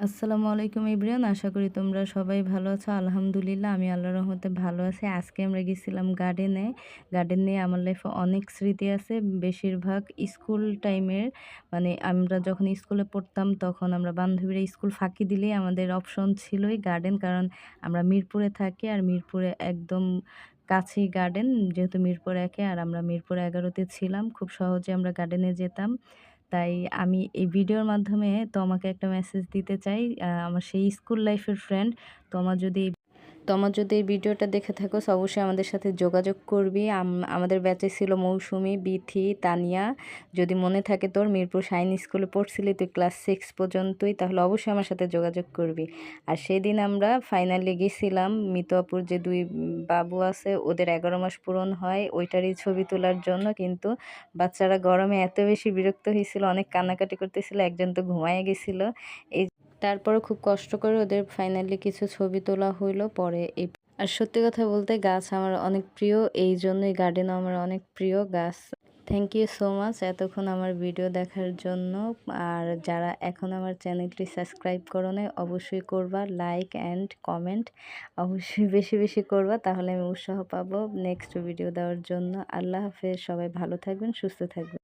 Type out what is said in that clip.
আসসালামু আলাইকুম ইব্রিয়ান, আশা করি তোমরা সবাই ভালো আছো। আলহামদুলিল্লাহ, আমি আল্লাহ রহমতে ভালো আছি। আজকে আমরা গেছিলাম গার্ডেনে। গার্ডেন নিয়ে আমার লাইফে অনেক স্মৃতি আছে। বেশিরভাগ স্কুল টাইমের মানে আমরা যখন স্কুলে পড়তাম, তখন আমরা বান্ধবীরা স্কুল ফাঁকি দিলেই আমাদের অপশন ছিলই গার্ডেন। কারণ আমরা মিরপুরে থাকি আর মিরপুরে একদম কাছেই গার্ডেন, যেহেতু মিরপুর একে আর আমরা মিরপুর এগারোতে ছিলাম। খুব সহজে আমরা গার্ডেনে যেতাম। তাই আমি এই ভিডিওর মাধ্যমে তোমাকে একটা মেসেজ দিতে চাই আমার সেই স্কুল লাইফের ফ্রেন্ড তোমার যদি তোমার যদি এই ভিডিওটা দেখে থাকো অবশ্যই আমাদের সাথে যোগাযোগ করবি। আমাদের ব্যাচে ছিল মৌসুমি, বিথি, তানিয়া। যদি মনে থাকে তোর, মিরপুর সাইন স্কুলে পড়ছিলি, তুই ক্লাস সিক্স পর্যন্তই, তাহলে অবশ্যই আমার সাথে যোগাযোগ করবি। আর সেদিন আমরা ফাইনালি গেছিলাম মিতুয়াপুর যে দুই বাবু আছে, ওদের এগারো মাস পূরণ হয়, ওইটারই ছবি তোলার জন্য। কিন্তু বাচ্চারা গরমে এত বেশি বিরক্ত হয়েছিল, অনেক কান্নাকাটি করতেছিল, একজন তো ঘুমায় গেছিল। এই তারপরে খুব কষ্ট করে ওদের ফাইনালি কিছু ছবি তোলা হইল পরে এই আর সত্যি কথা বলতে গাছ আমার অনেক প্রিয়, এই জন্যই গার্ডেনও আমার অনেক প্রিয় গাছ। থ্যাংক ইউ সো মাচ এতক্ষণ আমার ভিডিও দেখার জন্য। আর যারা এখন আমার চ্যানেলটি সাবস্ক্রাইব করো নাই অবশ্যই করবা লাইক অ্যান্ড কমেন্ট অবশ্যই বেশি বেশি করবা, তাহলে আমি উৎসাহ পাবো নেক্সট ভিডিও দেওয়ার জন্য। আল্লাহ হাফেজ, সবাই ভালো থাকবেন, সুস্থ থাকবেন।